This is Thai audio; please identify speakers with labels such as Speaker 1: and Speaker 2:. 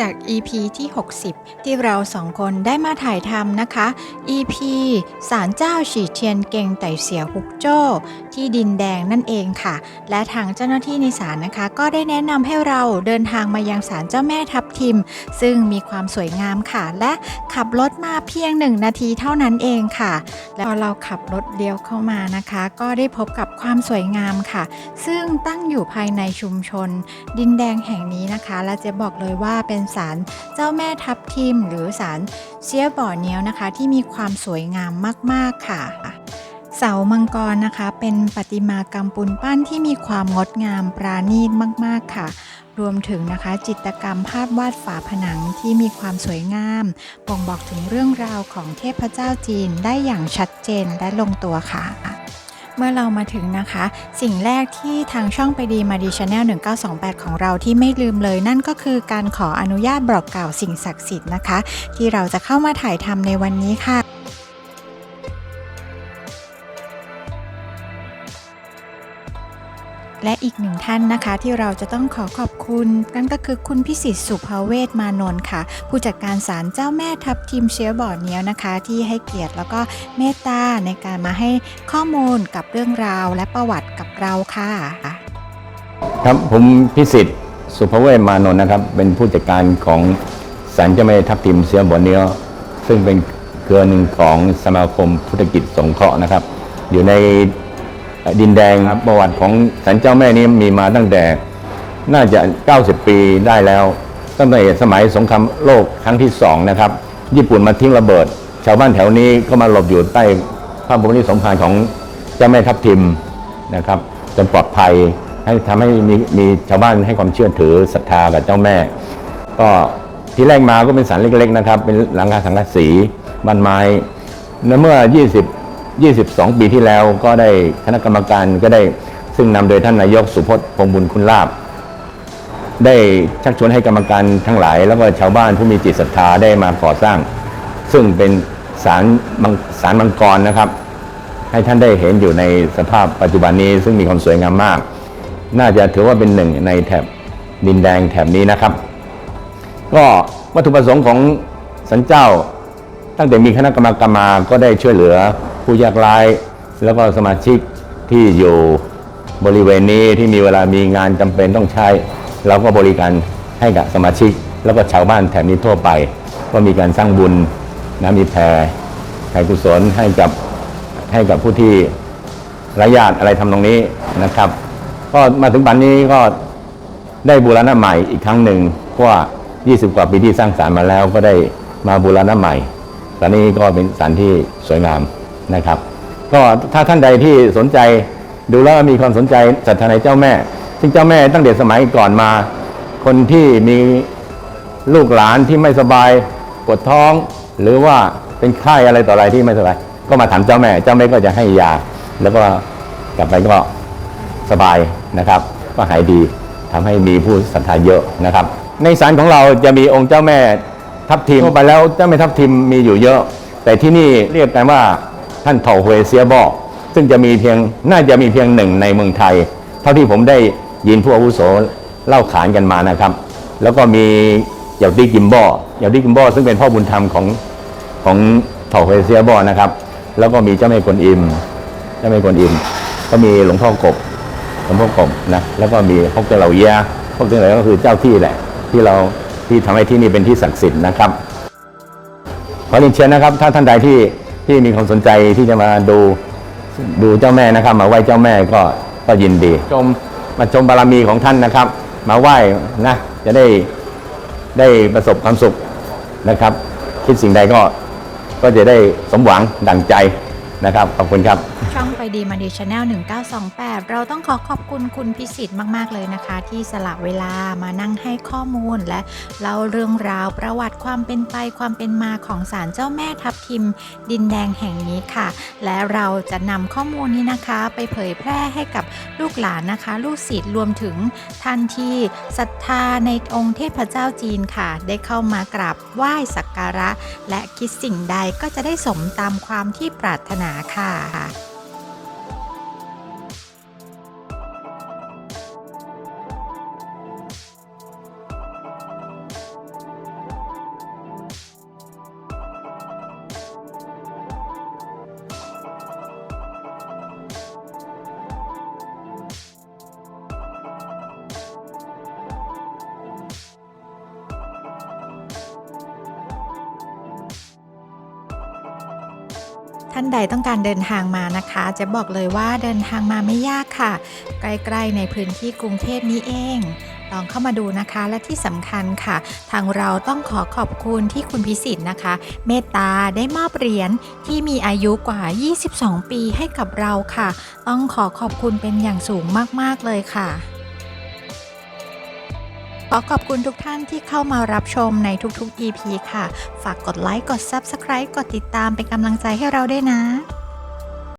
Speaker 1: จาก EP ที่ 60 ที่เราสองคนได้มาถ่ายทำนะคะ EP ศาลเจ้าฉีเทียนเก่งไต่เสียฮุกโจ้ ที่ดินแดงนั่นเองค่ะ และทางเจ้าหน้าที่ในศาลนะคะ ก็ได้แนะนำให้เราเดินทางมายังศาลเจ้าแม่ทับทิม ซึ่งมีความสวยงามค่ะ และขับรถมาเพียงหนึ่งนาทีเท่านั้นเองค่ะ และพอเราขับรถเลี้ยวเข้ามานะคะ ก็ได้พบกับความสวยงามค่ะ ซึ่งตั้งอยู่ภายในชุมชน ดินแดงแห่งนี้นะคะ และจะบอกเลยว่าเป็นศาลเจ้าแม่ทับทิม หรือศาลเสียบ่อเนี้ยวนะคะ ที่มีความสวยงามมาก ๆ ค่ะเสามังกรนะคะ เป็นประติมากรรมปูนปั้นที่มีความงดงามปราณีตมาก ๆ ค่ะ รวมถึงนะคะ จิตรกรรมภาพวาดฝาผนังที่มีความสวยงามบ่งบอกถึงเรื่องราวของเทพเจ้าจีนได้อย่างชัดเจนและลงตัวค่ะ เมื่อเรามาถึงนะคะ สิ่งแรกที่ทางช่องไปดีมาดีชาแนล1928 ของเราที่ไม่ลืมเลย นั่นก็คือการขออนุญาตบอกกล่าวสิ่งศักดิ์สิทธิ์นะคะ ที่เราจะเข้ามาถ่ายทำในวันนี้ค่ะ และอีกหนึ่งท่านนะคะที่เราจะต้องขอขอบคุณนั่นก็คือคุณพิสิทธิ์สุภเวศมานนท์ค่ะ ผู้จัดการศาลเจ้าแม่ทับทิมเชียบ่อเนี้ยวนะคะ ที่ให้เกียรติแล้วก็เมตตาในการมาให้ข้อมูลกับเรื่องราวและประวัติกับเราค่ะ
Speaker 2: ครับผมพิสิทธิ์สุภเวศมานนท์นะครับ เป็นผู้จัดการของสันเจ้าแม่ทับทิมเสียบ่อเนียวซึ่งเป็นเครือหนึ่งของสมาคมพุทธกิจสงเคราะห์นะครับ อยู่ใน ดินแดงรประวัติของสันเจ้าแม่นี้มีมาตั้งแต่น่าจะ 90 ปีได้แล้ว ตั้งแต่สมัยสงครามโลกครั้งที่สองนะครับ ญี่ปุ่นมาทิ้งระเบิด ชาวบ้านแถวนี้ก็มาหลบอยู่ใต้พระบรมนิสมภารของเจ้าแม่ทับทิมนะครับจนปลอดภัยให้ทำให้มีมีชาวบ้านให้ความเชื่อถือศรัทธากับเจ้าแม่ ก็ที่แรกมาก็เป็นสารเล็กๆนะครับ เป็นหลังคาสังกะสีบ้านไม้และเมื่อ 20 22 ปีที่แล้วก็ได้คณะกรรมการก็ได้ซึ่งนำโดยท่านนายกสุพจน์พงษ์บุญคุณลาบ ได้ชักชวนให้กรรมการทั้งหลาย แล้วก็ชาวบ้านผู้มีจิตศรัทธาได้มาก่อสร้าง ซึ่งเป็นสารสารมังกรนะครับ ให้ท่านได้เห็นอยู่ในสภาพปัจจุบันนี้ ซึ่งมีความสวยงามมาก น่าจะถือว่าเป็นหนึ่งในแถบดินแดงแถบนี้นะครับ ก็วัตถุประสงค์ของสันเจ้า ตั้งแต่มีคณะกรรมการมาก็ได้ช่วยเหลือ ผู้ยากไร้แล้วก็สมาชิกที่อยู่บริเวณนี้ที่มีเวลามีงานจำเป็นต้องใช้เราก็บริการให้กับสมาชิก แล้วก็ชาวบ้านแถบนี้ทั่วไป ก็มีการสร้างบุญนะมีแพรแผ่กุศลให้กับให้กับผู้ที่ร้ญาติอะไรทำตรงนี้นะครับ ก็มาถึงปันนี้ก็ได้บูรณะใหม่อีกครั้งหนึ่งเพราะว่า 20 กว่าปีที่สร้างศาลมาแล้วก็ได้มาบูรณะใหม่ตอนนี้ก็เป็นศาลที่สวยงาม นะครับ ก็ถ้าท่านใดที่สนใจดูแล้วมีความสนใจศรัทธาในเจ้าแม่ ซึ่งเจ้าแม่ตั้งแต่สมัยก่อนมา คนที่มีลูกหลานที่ไม่สบายปวดท้อง หรือว่าเป็นไข้อะไรต่ออะไรที่ไม่สบาย ก็มาถามเจ้าแม่ เจ้าแม่ก็จะให้ยา แล้วก็กลับไปก็สบายนะครับ ก็หายดีทำให้มีผู้ศรัทธาเยอะนะครับ ในศาลของเราจะมีองค์เจ้าแม่ทับทิมทั่วไปแล้วเจ้าแม่ทับทิมมีอยู่เยอะ แต่ที่นี่เรียกกันว่า ท่านเถาเฮวเซียบอกซึ่งจะมีเพียงน่าจะมีเพียงหนึ่งในเมืองไทย เท่าที่ผมได้ยินผู้อาวุโสเล่าขานกันมานะครับ แล้วก็มีเหยาตี้กิมบอเหยาตี้กิมบอซึ่งเป็นพ่อบุญธรรมของของเถาเฮวเซียบอนะครับ แล้วก็มีเจ้าแม่กวนอิมเจ้าแม่กวนอิม ก็มีหลวงพ่อกบหลวงพ่อกบนะแล้วก็มีพวกเจ้าเหล่าเยียพกเจเหลาก็คือเจ้าที่แหละ ที่เราที่ทำให้ที่นี่เป็นที่ศักดิ์สิทธิ์นะครับขอเรียนเชิญนะครับ ถ้าท่านใดที่ ที่มีความสนใจที่จะมาดูดูเจ้าแม่นะครับ มาไหว้เจ้าแม่ก็ก็ยินดี ชมมาชมบารมีของท่านนะครับ มาไหว้นะจะได้ได้ประสบความสุขนะครับ คิดสิ่งใดก็ก็จะได้สมหวังดั่งใจ นะครับ ขอบคุณครับ
Speaker 1: ช่องไปดีมาดีชาแนล1928 เราต้องขอขอบคุณคุณพิสิทธิ์มาก ๆ เลยนะคะ ที่สละเวลามานั่งให้ข้อมูล และเล่าเรื่องราวประวัติความเป็นไปความเป็นมาของศาลเจ้าแม่ทับทิม ดินแดงแห่งนี้ค่ะ และเราจะนำข้อมูลนี้นะคะ ไปเผยแพร่ให้กับลูกหลานนะคะ ลูกศิษย์รวมถึงท่านที่ศรัทธาในองค์เทพเจ้าจีนค่ะ ได้เข้ามากราบไหว้สักการะ และคิดสิ่งใดก็จะได้สมตามความที่ปรารถนานา
Speaker 2: ค่ะ
Speaker 1: ท่านใดต้องการเดินทางมานะคะ จะบอกเลยว่าเดินทางมาไม่ยากค่ะ ใกล้ๆในพื้นที่กรุงเทพนี้เองลองเข้ามาดูนะคะและที่สำคัญค่ะ ทางเราต้องขอขอบคุณที่คุณพิสิทธิ์นะคะ เมตตาได้มอบเหรียญที่มีอายุกว่า 22 ปีให้กับเราค่ะ ต้องขอขอบคุณเป็นอย่างสูงมากๆเลยค่ะ ขอขอบคุณทุกท่านที่เข้ามารับชมในทุกๆ EP ค่ะ ฝากกดไลค์ กด Subscribe กดติดตามเป็นกำลังใจให้เราด้วยนะ